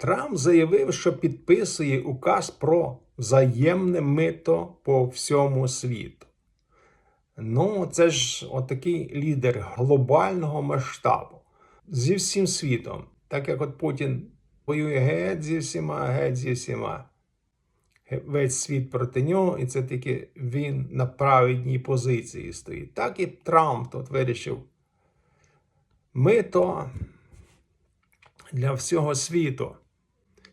Трамп заявив, що підписує указ про взаємне мито по всьому світу. Ну, це ж отакий лідер глобального масштабу зі всім світом. Так як от Путін воює геть зі всіма, геть зі всіма. Весь світ проти нього, і це тільки він на праведній позиції стоїть. Так і Трамп тут вирішив. Мито для всього світу.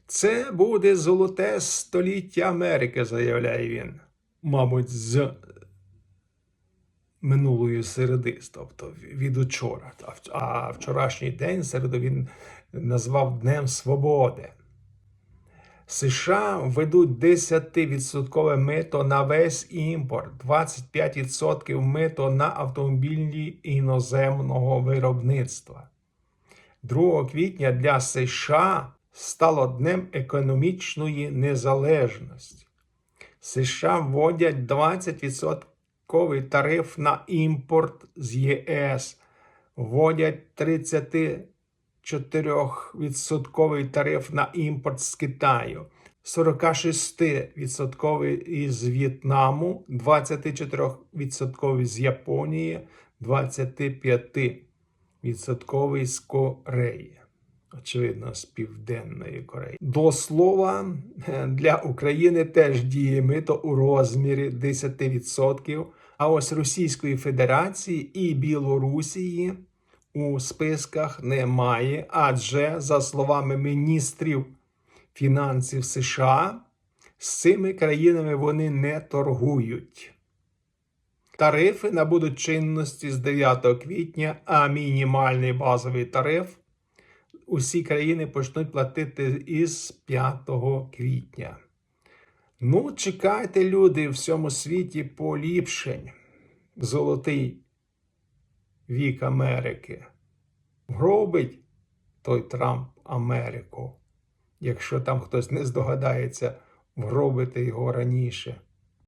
Це буде золоте століття Америки, заявляє він. Мабуть, з минулої середи, тобто від учора. А вчорашній день середу він назвав Днем Свободи. США ведуть 10% мито на весь імпорт, 25% мито на автомобілі іноземного виробництва. 2 квітня для США стало днем економічної незалежності. США вводять 20% тариф на імпорт з ЄС, вводять 34% тариф на імпорт з Китаю, 46% із В'єтнаму, 24% з Японії, 25% з Кореї. Очевидно, з Південної Кореї. До слова, для України теж діє мито у розмірі 10%. А ось Російської Федерації і Білорусії у списках немає, адже, за словами міністрів фінансів США, з цими країнами вони не торгують. Тарифи набудуть чинності з 9 квітня, а мінімальний базовий тариф усі країни почнуть платити із 5 квітня. Ну, чекайте, люди, в всьому світі поліпшень. Золотий вік Америки. Гробить той Трамп Америку, якщо там хтось не здогадається вгробити його раніше.